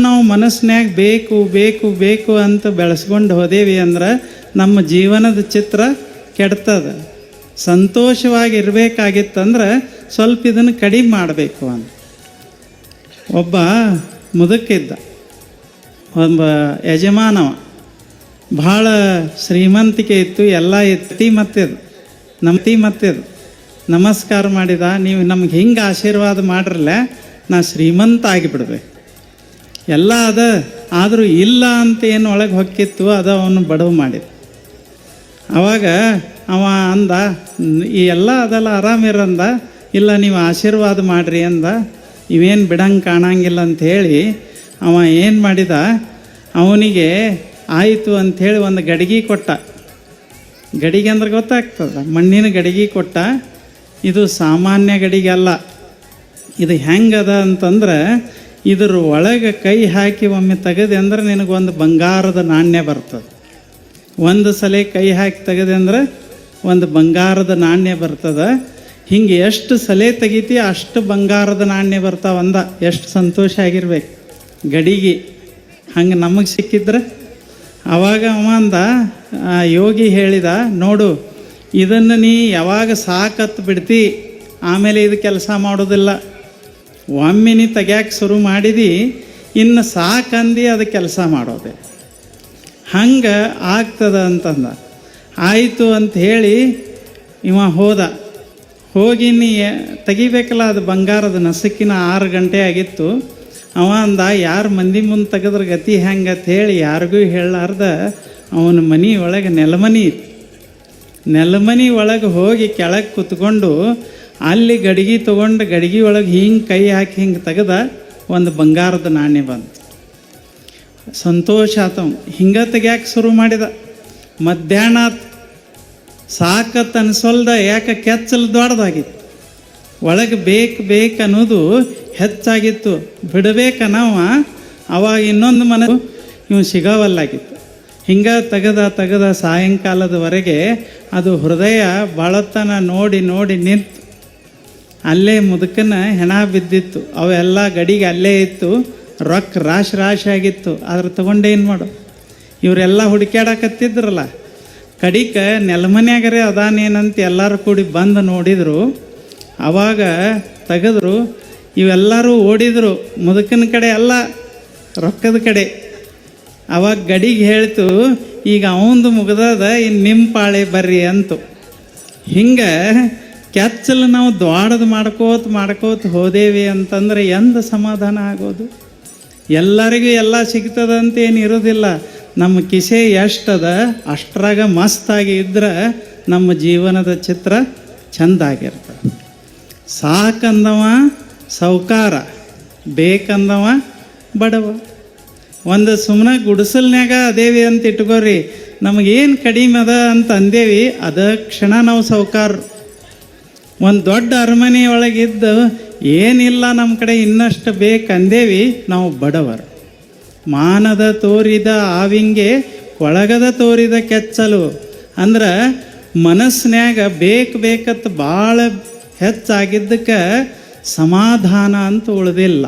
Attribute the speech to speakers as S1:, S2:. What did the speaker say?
S1: ನಾವು ಮನಸ್ಸಿನಾಗ ಬೇಕು ಬೇಕು ಬೇಕು ಅಂತ ಬೆಳೆಸ್ಕೊಂಡು ಹೋದೇವಿ ಅಂದ್ರೆ ನಮ್ಮ ಜೀವನದ ಚಿತ್ರ ಕೆಡ್ತದ. ಸಂತೋಷವಾಗಿರ್ಬೇಕಾಗಿತ್ತಂದ್ರೆ ಸ್ವಲ್ಪ ಇದನ್ನು ಕಡಿಮೆ ಮಾಡಬೇಕು ಅಂತ. ಒಬ್ಬ ಮುದುಕಿದ್ದ. ಒಬ್ಬ ಯಜಮಾನವ. ಭಾಳ ಶ್ರೀಮಂತಿಕೆ ಇತ್ತು, ಎಲ್ಲ ಎತ್ತಿ ಮತ್ತಿದು. ನಮ್ತಿ ಮತ್ತಿದು. ನಮಸ್ಕಾರ ಮಾಡಿದ, ನೀವು ನಮ್ಗೆ ಹಿಂಗೆ ಆಶೀರ್ವಾದ ಮಾಡ್ರಲ್ಲ ನಾ ಶ್ರೀಮಂತ ಆಗಿಬಿಡ್ಬೇಕು. ಎಲ್ಲ ಅದ ಆದರೂ ಇಲ್ಲ ಅಂತ ಏನು ಒಳಗೆ ಹೊಕ್ಕಿತ್ತು ಅದು ಅವನು ಬಡವು ಮಾಡಿದ. ಅವಾಗ ಅವ ಅಂದ, ಈ ಎಲ್ಲ ಅದೆಲ್ಲ ಆರಾಮಿರಂದ? ಇಲ್ಲ, ನೀವು ಆಶೀರ್ವಾದ ಮಾಡಿರಿ ಅಂದ. ಇವೇನು ಬಿಡಂಗೆ ಕಾಣಂಗಿಲ್ಲ ಅಂಥೇಳಿ ಅವ ಏನು ಮಾಡಿದ? ಅವನಿಗೆ ಆಯಿತು ಅಂಥೇಳಿ ಒಂದು ಗಡಿಗೆ ಕೊಟ್ಟ. ಗಡಿಗೆ ಅಂದ್ರೆ ಗೊತ್ತಾಗ್ತದ? ಮಣ್ಣಿನ ಗಡಿಗೆ ಕೊಟ್ಟ. ಇದು ಸಾಮಾನ್ಯ ಗಡಿಗೆ ಅಲ್ಲ. ಇದು ಹೆಂಗದ ಅಂತಂದ್ರೆ ಇದ್ರ ಒಳಗೆ ಕೈ ಹಾಕಿ ಒಮ್ಮೆ ತೆಗೆದೆ ಅಂದ್ರೆ ನಿನಗೊಂದು ಬಂಗಾರದ ನಾಣ್ಯ ಬರ್ತದೆ. ಒಂದು ಸಲ ಕೈ ಹಾಕಿ ತೆಗೆದೆ ಅಂದ್ರೆ ಒಂದು ಬಂಗಾರದ ನಾಣ್ಯ ಬರ್ತದೆ. ಹಿಂಗೆ ಎಷ್ಟು ಸಲೆ ತೆಗಿತಿ ಅಷ್ಟು ಬಂಗಾರದ ನಾಣ್ಯ ಬರ್ತಾವಂದ ಎಷ್ಟು ಸಂತೋಷ ಆಗಿರ್ಬೇಕು. ಗಡಿಗೆ ಹಂಗೆ ನಮಗೆ ಸಿಕ್ಕಿದ್ರೆ. ಅವಾಗ ಅವ ಅಂದ, ಆ ಯೋಗಿ ಹೇಳಿದ, ನೋಡು, ಇದನ್ನು ನೀ ಯಾವಾಗ ಸಾಕತ್ತು ಬಿಡ್ತಿ, ಆಮೇಲೆ ಇದು ಕೆಲಸ ಮಾಡೋದಿಲ್ಲ. ಒಮ್ಮೆ ನೀ ತೆಗ್ಯಾಕೆ ಶುರು ಮಾಡಿದಿ, ಇನ್ನು ಸಾಕಂದು ಅದು ಕೆಲಸ ಮಾಡೋದೆ. ಹಂಗೆ ಆಗ್ತದ ಅಂತಂದ. ಆಯಿತು ಅಂತ ಹೇಳಿ ಇವ ಹೋದ. ಹೋಗಿ ನೀ ತೆಗಿಬೇಕಲ್ಲ, ಅದು ಬಂಗಾರದ ನಸುಕಿನ ಆರು ಗಂಟೆ ಆಗಿತ್ತು. ಅವ ಅಂದ, ಯಾರು ಮಂದಿ ಮುಂದೆ ತೆಗೆದ್ರ ಗತಿ ಹೆಂಗೆ ಅಂತ ಹೇಳಿ ಯಾರಿಗೂ ಹೇಳಲಾರ್ದ. ಅವನ ಮನೆ ಒಳಗೆ ನೆಲಮನಿ ಇತ್ತು. ನೆಲಮನಿ ಒಳಗೆ ಹೋಗಿ ಕೆಳಗೆ ಕುತ್ಕೊಂಡು ಅಲ್ಲಿ ಗಡಿಗೆ ತೊಗೊಂಡು ಗಡಿಗೆ ಒಳಗೆ ಹಿಂಗೆ ಕೈ ಹಾಕಿ ಹಿಂಗೆ ತೆಗೆದ ಒಂದು ಬಂಗಾರದ ನಾಣ್ಯ ಬಂತು. ಸಂತೋಷ ಆತವ ಹಿಂಗೆ ತೆಗ್ಯಾಕೆ ಶುರು ಮಾಡಿದ. ಮಧ್ಯಾಹ್ನ ಸಾಕ ಸಾಕತ್ ಅನ್ಸೊಲ್ದ ಯಾಕೆ ಕೆಚ್ಚಲು ದೊಡ್ಡದಾಗಿತ್ತು. ಒಳಗೆ ಬೇಕು ಬೇಕು ಅನ್ನೋದು ಹೆಚ್ಚಾಗಿತ್ತು. ಬಿಡಬೇಕನ್ನವ ಅವಾಗ ಇನ್ನೊಂದು ಮನ ಇವು ಸಿಗವಲ್ಲಾಗಿತ್ತು. ಹಿಂಗೆ ತೆಗೆದ ತೆಗೆದ ಸಾಯಂಕಾಲದವರೆಗೆ ಅದು ಹೃದಯ ಬಳತನ ನೋಡಿ ನೋಡಿ ನಿಂತು ಅಲ್ಲೇ ಮುದುಕನ ಹೆಣ ಬಿದ್ದಿತ್ತು. ಅವೆಲ್ಲ ಗಡಿಗೆ ಅಲ್ಲೇ ಇತ್ತು. ರೊಕ್ಕ ರಾಶಿ ರಾಶಿ ಆಗಿತ್ತು. ಅದ್ರ ತಗೊಂಡೇನು ಮಾಡು? ಇವರೆಲ್ಲ ಹುಡುಕ್ಯಾಡಕತ್ತಿದ್ರಲ್ಲ. ಕಡಿಕ ನೆಲಮನ್ಯಾಗರೆ ಅದಾನೇನಂತ ಎಲ್ಲರೂ ಕೂಡಿ ಬಂದು ನೋಡಿದರು. ಅವಾಗ ತೆಗೆದ್ರು, ಇವೆಲ್ಲರೂ ಓಡಿದರು. ಮುದುಕನ ಕಡೆ ಅಲ್ಲ, ರೊಕ್ಕದ ಕಡೆ. ಅವಾಗ ಗಡಿಗೆ ಹೇಳ್ತು, ಈಗ ಅವಂದು ಮುಗ್ದದ ಇನ್ನು ನಿಮ್ಮ ಪಾಳೆ ಬರ್ರಿ ಅಂತು. ಹಿಂಗೆ ಕೆಚ್ಚಲು ನಾವು ದ್ವಾಡದು ಮಾಡ್ಕೋತ ಮಾಡ್ಕೋತ ಹೋದೇವಿ ಅಂತಂದ್ರೆ ಎಂದ ಸಮಾಧಾನ ಆಗೋದು? ಎಲ್ಲರಿಗೂ ಎಲ್ಲ ಏನು ಇರೋದಿಲ್ಲ. ನಮ್ಮ ಕಿಸೆ ಎಷ್ಟದ, ಅಷ್ಟರಾಗ ಮಸ್ತಾಗಿ ಇದ್ರೆ ನಮ್ಮ ಜೀವನದ ಚಿತ್ರ ಚೆಂದಾಗಿರ್ತದೆ. ಸಾಕಂದವ ಸೌಕಾರ, ಬೇಕಂದವ ಬಡವ. ಒಂದು ಸುಮ್ಮನೆ ಗುಡಿಸಲ್ನ್ಯಾಗ ಅದೇವಿ ಅಂತ ಇಟ್ಕೋರಿ, ನಮಗೇನು ಕಡಿಮೆ ಅದ ಅಂತ ಅಂದೇವಿ, ಅದ ಕ್ಷಣ ನಾವು ಸೌಕಾರ. ಒಂದು ದೊಡ್ಡ ಅರಮನೆ ಒಳಗಿದ್ದು ಏನಿಲ್ಲ ನಮ್ಮ ಕಡೆ ಇನ್ನಷ್ಟು ಬೇಕಂದೇವಿ ನಾವು ಬಡವರು. ಮಾನದ ತೋರಿದ ಆವಿಂಗೆ ಕೊಳಗದ ತೋರಿದ ಕೆಚ್ಚಲು. ಅಂದ್ರೆ ಮನಸ್ಸಿನ್ಯಾಗ ಬೇಕು ಬೇಕತ್ತು ಭಾಳ ಹೆಚ್ಚಾಗಿದ್ದಕ್ಕೆ ಸಮಾಧಾನ ಅಂತ ಉಳಿದಿಲ್ಲ.